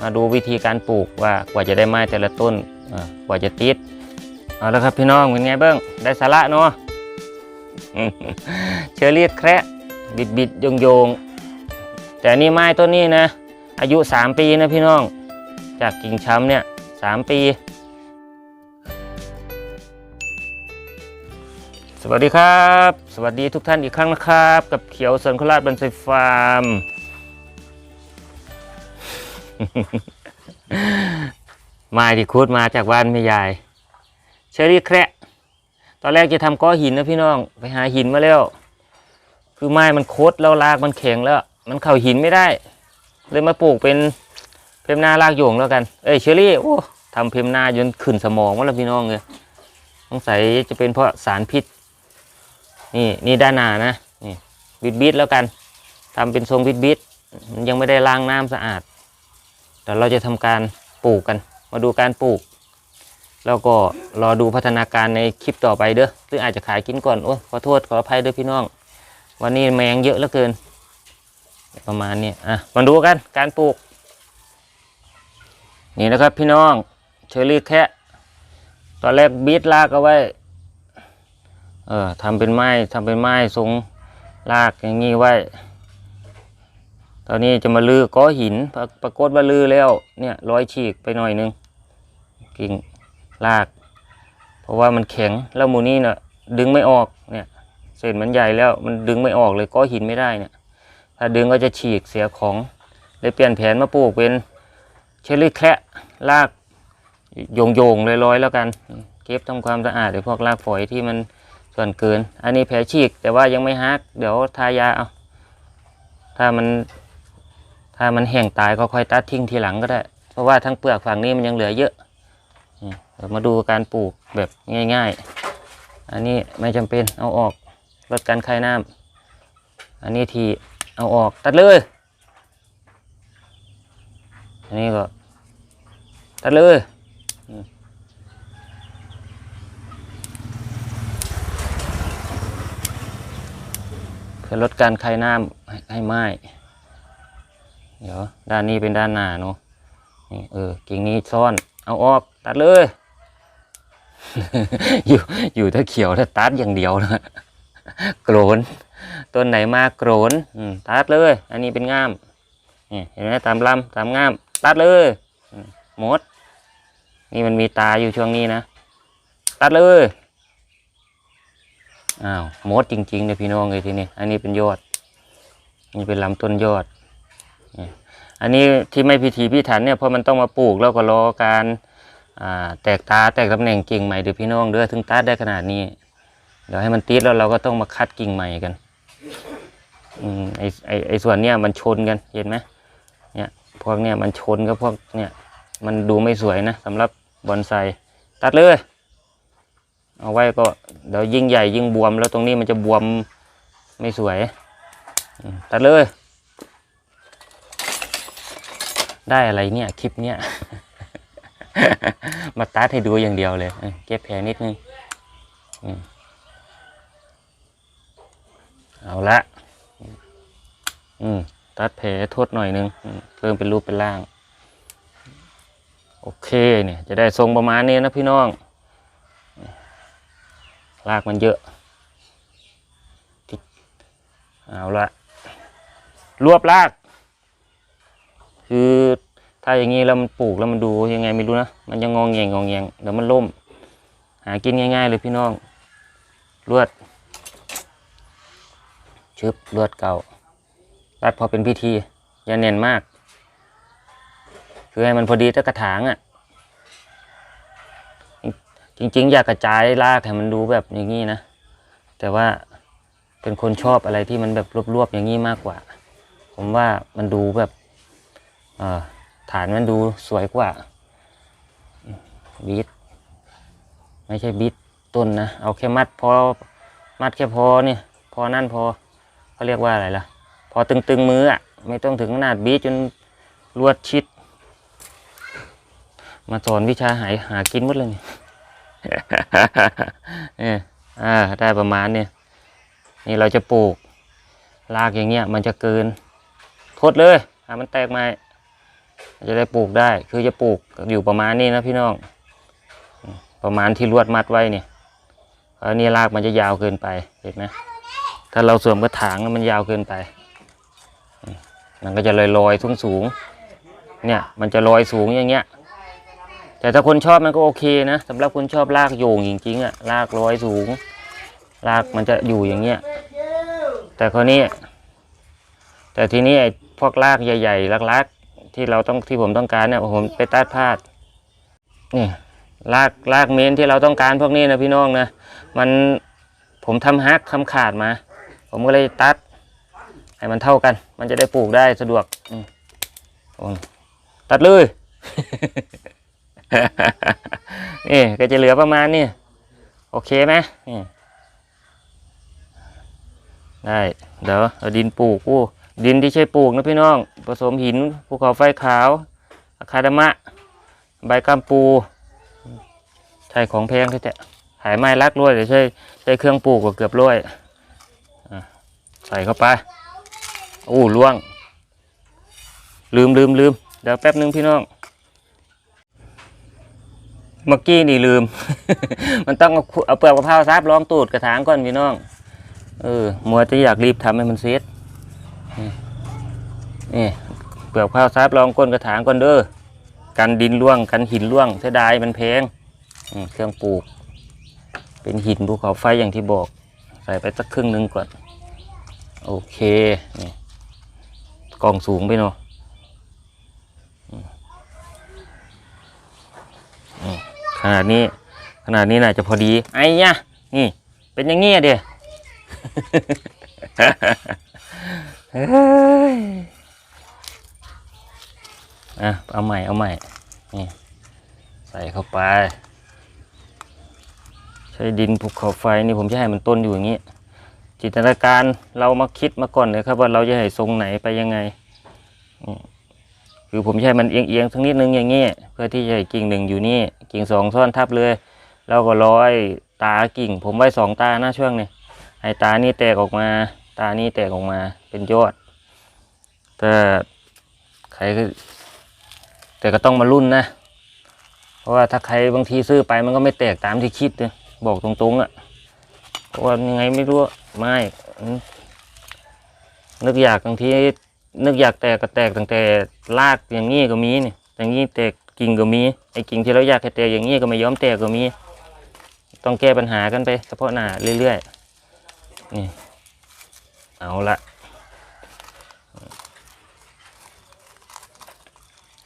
มาดูวิธีการปลูกว่ากว่าจะได้ไม้แต่ละต้นกว่าจะติดเอาละครับพี่น้องเป็นไงเบ้างได้สาระเนาะเชอรี่แคระบิดบิดโยงโยงแต่นี่ไม้ต้นนี้นะ อายุ 3 ปีนะพี่น้อง จากกิ่งช้ำเนี่ย3ปี สวัสดีครับ สวัสดีทุกท่านอีกครั้งนะครับ กับเขียวสวนคราชบันไซฟาร์ม ไม้ที่คุดมาจากบ้านแม่ยายเชอรี่แคระตอนแรกจะทำก้อหินนะพี่น้อง ไปหาหินมาแล้ว คือไม้มันโคดแล้วรากมันแข็งแล้ว มันเข้าหินไม่ได้ เลยมาปลูกเป็นเพมนาลากโยงแล้วกัน เอ้ยเชอรี่โอ้ทำเพมนาจนขึ้นสมองวะแล้วพี่น้องเลยสงสัยจะเป็นเพราะสารพิษ นี่นี่ด้านหน้านะนี่บิดบิดแล้วกันทำเป็นทรงบิดบิดมันยังไม่ได้ล้างน้ำสะอาด เดี๋ยวเราจะทำการปลูกกัน มาดูการปลูก แล้วก็รอดูพัฒนาการในคลิปต่อไปเด้อหรืออาจจะขายกินก่อนโอ้ขอโทษขออภัยด้วยพี่น้อง วันนี้แมงเยอะเหลือเกิน ประมาณนี้อะมาดูกันการปลูก นี่นะครับพี่น้องเชอรี่แค่ตอนแรกบีทลากเอาไว้ เออทำเป็นไม้ทำเป็นไม้ทรงลากอย่างนี้ไว้ ตอนนี้จะมาลือก้อหินปรปรากฏว่าลือแล้วเนี่ยร้อยฉีกไปหน่อยนึงกิ่งลาก เพราะว่ามันแข็งแล้วมูนี่เนะ่ะดึงไม่ออกเนี่ยเศษมันใหญ่แล้วมันดึงไม่ออกเลยก้อหินไม่ได้เนี่ยถ้าดึงก็จะฉีกเสียของเลยเปลี่ยนแผนมาปลูกเป็นเชอรี่แคระลากโยงโยงๆลอยๆแล้วกันเก็บทำความสะอาดไอ้พวกรากฝอยที่มันส่วนเกิน อันนี้แผลฉีกแต่ว่ายังไม่ฮักเดี๋ยวทายาเอาถ้ามัน ถ้ามันแห้งตายก็ค่อยตัดทิ้งทีหลังก็ได้ เพราะว่าทั้งเปลือกฝั่งนี้มันยังเหลือเยอะเดี๋ยวมาดูการปลูกแบบง่าย ๆ อันนี้ไม่จำเป็นเอาออกลดการคายน้ำอันนี้ทีเอาออกตัดเลย อันนี้ก็ตัดเลยเพื่อลดการคายน้ำให้ให้ไหม้ เดี๋ยวด้านนี้เป็นด้านหน้าเนาะนี่เออกิ่งนี้ซ่อนเอาออกตัดเลย อยู่อยู่ถ้าเขียวถ้าตัดอย่างเดียวนะโกรนต้นไหนมาโกรนตัดเลย อันนี้เป็นง่ามนี่เห็นไหมตามลำตามง่าม ตัดเลยมหมด นี่มันมีตาอยู่ช่วงนี้นะ ตัดเลยอ้าวหมดจริงๆเลยพี่น้องเลยทีนี้อันนี้เป็นยอด นี่เป็นลำต้นยอด อันนี้ที่ไม่พิธีพิถันเนี่ยเพราะมันต้องมาปลูกแล้วก็รอการแตกตาแตกตำแหน่งกิ่งใหม่เดี๋ยวพี่น้องเด้อถึงตัดได้ขนาดนี้ เดี๋ยวให้มันติดแล้วเราก็ต้องมาคัดกิ่งใหม่กันอืมไอไอไอส่วนเนี้ยมันชนกันเห็นไหมเนี่ยพวกเนี้ยมันชนกับพวกเนี่ยมันดูไม่สวยนะสำหรับบอนไซตัดเลย เอาไว้ก็เดี๋ยวยิ่งใหญ่ยิ่งบวม แล้วตรงนี้มันจะบวมไม่สวย ตัดเลย ได้อะไรเนี่ยคลิปเนี้ย มาตัดให้ดูอย่างเดียวเลยเก็บแผลนิดนึงเอาละอืมตัดแผลโทษหน่อยนึงเริ่มเป็นรูปเป็นร่าง โอเคเนี่ย จะได้ทรงประมาณนี้นะพี่น้องรากมันเยอะเอาละรวบราก คือถ้าอย่างนี้แล้วมันปลูกแล้วมันดูยังไงไม่รู้นะมันจะงองแงงงองแงงเดี๋ยวมันล่ม หากินง่าย ๆ เลยพี่น้องลวดชึบลวดเก่ารัดพอเป็นพิธีอย่าเน้นมาก คือให้มันพอดีถ้ากระถางอะ่ะ จริง ๆ อยากกระจายรากให้มันดูแบบอย่างนี้นะ แต่ว่าเป็นคนชอบอะไรที่มันแบบรวบๆอย่างนี้มากกว่า ผมว่ามันดูแบบ ฐานมันดูสวยกว่าบีทไม่ใช่บีทต้นนะ เอาแค่มัดพอมัดแค่พอเนี่ยพอนั่นพอเขาเรียกว่าอะไรล่ะ พอตึงๆมืออะไม่ต้องถึงขนาดบีทจนลวดชิด มาสอนวิชาหายหากินหมดเลยนี่เนี่ยอ่าได้ประมาณเนี่ยนี่เราจะปลูกรากอย่างเงี้ยมันจะเกินทดเลยหามันแตกมา จะได้ปลูกได้ คือจะปลูกอยู่ประมาณนี้นะพี่น้อง ประมาณที่ลวดมัดไว้เนี่ยอันนี้รากมันจะยาวเกินไปเห็นไหมถ้าเราสวมกระถางมันยาวเกินไป มันก็จะลอยลอยสูงสูงเนี่ยมันจะลอยสูงอย่างเงี้ย แต่ถ้าคนชอบมันก็โอเคนะสำหรับคนชอบรากโยงจริงๆอะรากลอยสูงรากมันจะอยู่อย่างเงี้ย แต่คราวนี้ แต่ทีนี้ไอ้พวกรากใหญ่ๆลัก ที่เราต้องที่ผมต้องการเนี่ยผมไปตัดพลาดนี่รากรากเมนที่เราต้องการพวกนี้นะพี่น้องนะมันผมทำฮักทำขาดมา ผมก็เลยตัด ให้มันเท่ากัน มันจะได้ปลูกได้สะดวกอืมโอ้ยตัดเลยนี่ก็จะเหลือประมาณนี้โอเคไหมนี่ได้เดี๋ยวเอาดินปลูกอู้ ดินที่ใช้ปลูกนะพี่น้อง ผสมหินภูเขาไฟขาวอะคาดามะ ใบกัมปู ใช่ของแพงที่แต่ขายไม้รักรวยเลยใช้ใช้เครื่องปลูกก็เกือบรวยใส่เข้าไปอู้ล่วง ลืมลืมลืมเดี๋ยวแป๊บนึงพี่น้องเมื่อกี้นี่ลืม มันต้องเอาเอาเปลือกมะพร้าวซับรองตูดกระถางก่อนพี่น้อง เออ มัวจะอยากรีบทำให้มันเสร็จ นี่เปลือกมะพร้าวซับรองก้นกระถางก่อนเด้อกันดินร่วงกันหินร่วงเสียดายมันแพงเครื่องปลูก เป็นหินภูเขาไฟอย่างที่บอก ใส่ไปสักครึ่งหนึงก่อน โอเคนี่กล่องสูงไปเนาะขนาดนี้ ขนาดนี้น่าจะพอดี ไอ้ยะนี่ เป็นอย่างเงี้ยเดีย เฮ้ยอะเอาใหม่เอาใหม่นี่ใส่เข้าไป ใช้ดินภูเขาไฟนี่ผมจะให้มันต้นอยู่อย่างนี้จินตนาการเรามาคิดมาก่อนเลยครับว่าเราจะให้ทรงไหนไปยังไงคือผมใช้มันเอียงๆสักนิดนึงอย่างนี้เพื่อที่จะให้กิ่งหนึ่งอยู่นี่กิ่งสองซ้อนทับเลย แล้วก็ร้อยตากิ่ง ผมไว้สองตาหน้าช่วงนี้ให้ตานี่แตกออกมา ตานี่แตกออกมาเป็นยอด แต่ใครก็แต่ก็ต้องมารุ่นนะ เพราะว่าถ้าใครบางทีซื้อไปมันก็ไม่แตกตามที่คิดเลยบอกตรงๆอะ่ะเพราะว่ายังไงไม่รู้ไม่นึกอยากบางทีนึกอยากแตกก็แตกตั้งแต่รากอย่างนี้ก็มีนี่อย่างนี้แตกกิ่งก็มีไอ้กิ่งที่เราอยากให้แตกอย่างนี้ก็ไม่ยอมแตกก็มี ต้องแก้ปัญหากันไปเฉพาะหน้าเรื่อยๆนี่ เอาละ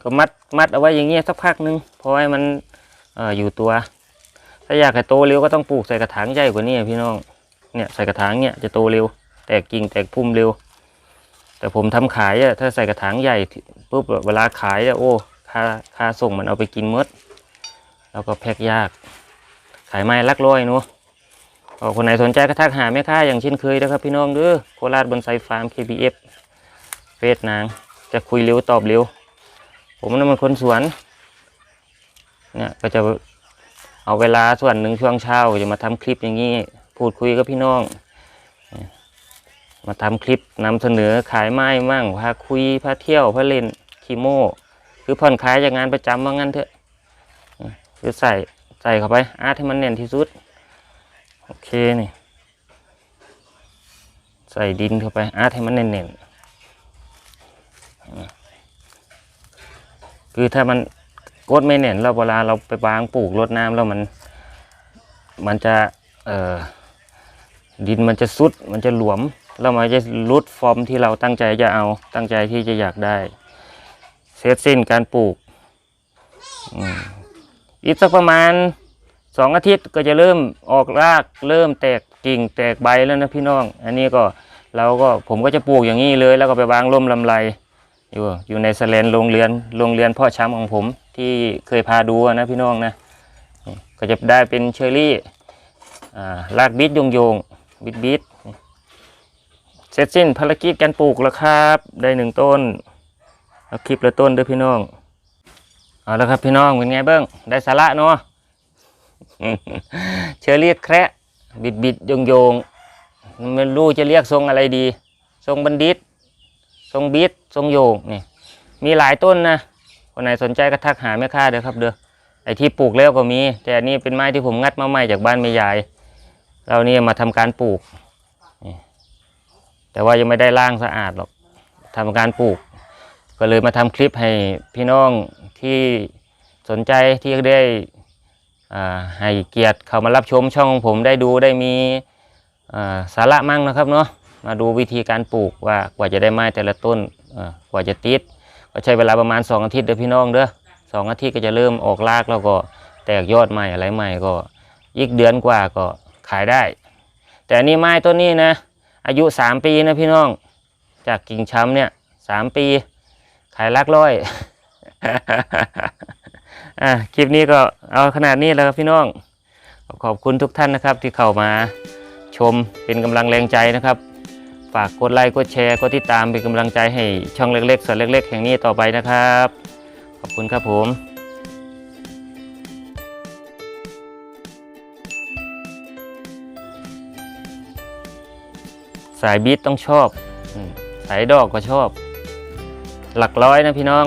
ก็มัดมัดเอาไว้อย่างเงี้ยสักพักหนึงพอให้มันออยู่ตัว ถ้าอยากให้โตเร็วก็ต้องปลูกใส่กระถางใหญ่กว่านี้พี่น้องเนี่ยใส่กระถางเนี่ยจะโตเร็ว แตกกิ่งแตกพุ่มเร็ว แต่ผมทำขายอะถ้าใส่กระถางใหญ่ปุ๊บเวลาขายอะโอ้ค่าค่าส่งมันเอาไปกินมด แล้วก็แพ็คยาก ขายไม้ลักร้อยเนาะ คนไหนสนใจก็ทักหาแม่ค้าอย่างเช่นเคยนะครับพี่น้องเด้อโคราชบนไซฟาร์ม KBF เฟสนาง จะคุยเร็วตอบเร็ว ผมนั่นมันคนสวนเนี่ยก็จะเอาเวลาส่วนหนึ่งช่วงเช้าจะมาทำคลิปอย่างนี้พูดคุยกับพี่น้อง มาทำคลิปนำเสนอขายไม้มั่งพาคุยพาเที่ยวพาเล่นคีโมคือผ่อนคลายจากงานประจำว่างั้นเถอะคือใส่ใส่เข้าไปอาร์ตให้มันเน่นที่สุด โอเคนี่ ใส่ดินเข้าไปอาร์ตให้มันเน่นๆคือถ้ามันกดไม่เน่นแล้วเวลาเราไปวางปลูกรดน้ำแล้วมัน มันจะเอ่อดินมันจะซุด มันจะหลวม แล้วมันจะรุดฟอร์มที่เราตั้งใจจะเอา ตั้งใจที่จะอยากได้เสร็จสิ้นการปลูก อีกสักประมาณ สองอาทิตย์ก็จะเริ่มออกรากเริ่มแตกกิ่งแตกใบแล้วนะพี่น้อง อันนี้ก็เราก็ผมก็จะปลูกอย่างนี้เลย แล้วก็ไปวางร่มลำไรอยู่อยู่ในสแลนโรงเรือนโรงเรือนพ่อช้ำของผมที่เคยพาดูนะพี่น้องนะก็จะได้เป็นเชอร์รี่อ่ารากบิดโยงโยงบิดบิดเสร็จสิ้นภารกิจการปลูกแล้วครับ ได้หนึ่งต้นเอาคลิปละต้นด้วยพี่น้องเอาล้วครับพี่น้องเป็นไงเบ้างได้สาระเนาะ เชอร์รี่แคระบิดบิดโยงโยงไม่รู้จะเรียกทรงอะไรดี ทรงบัณฑิต ทรงบิดทรงโยงนี่มีหลายต้นนะคนไหนสนใจก็ทักหาแม่ค้าเด้อครับเด้อไอที่ปลูกแล้วก็มี แต่อันนี้เป็นไม้ที่ผมงัดมาใหม่จากบ้านแม่ยาย เรานี่มาทำการปลูกแต่ว่ายังไม่ได้ล่างสะอาดหรอกทำการปลูก ก็เลยมาทำคลิปให้พี่น้องที่สนใจที่ได้ ให้เกียรติเข้ามารับชมช่องของผมได้ดูได้มีสาระมั่งนะครับเนาะมาดูวิธีการปลูกว่ากว่าจะได้ไม้แต่ละต้นกว่าจะติดก็ใช้เวลาประมาณ 2 อาทิตย์เด้อพี่น้องเด้อสองอาทิตย์ก็จะเริ่มออกรากแล้วก็แตกยอดใหม่อะไรใหม่ก็อีกเดือนกว่าก็ขายได้ แต่นนี้ไม้ต้นนี้นะ อายุ 3 ปีนะพี่น้อง จากกิ่งช้ำเนี่ยสามปี ขายลักร้อย อะคลิปนี้ก็เอาขนาดนี้แล้วครับพี่น้อง ขอบคุณทุกท่านนะครับที่เข้ามาชมเป็นกำลังแรงใจนะครับ ฝากกดไลค์กดแชร์กดติดตามเป็นกำลังใจให้ช่องเล็กๆส่วนเล็ก ๆ แห่งนี้ต่อไปนะครับ ขอบคุณครับผมสายบีทต้องชอบ สายดอกก็ชอบ หลักร้อยนะพี่น้อง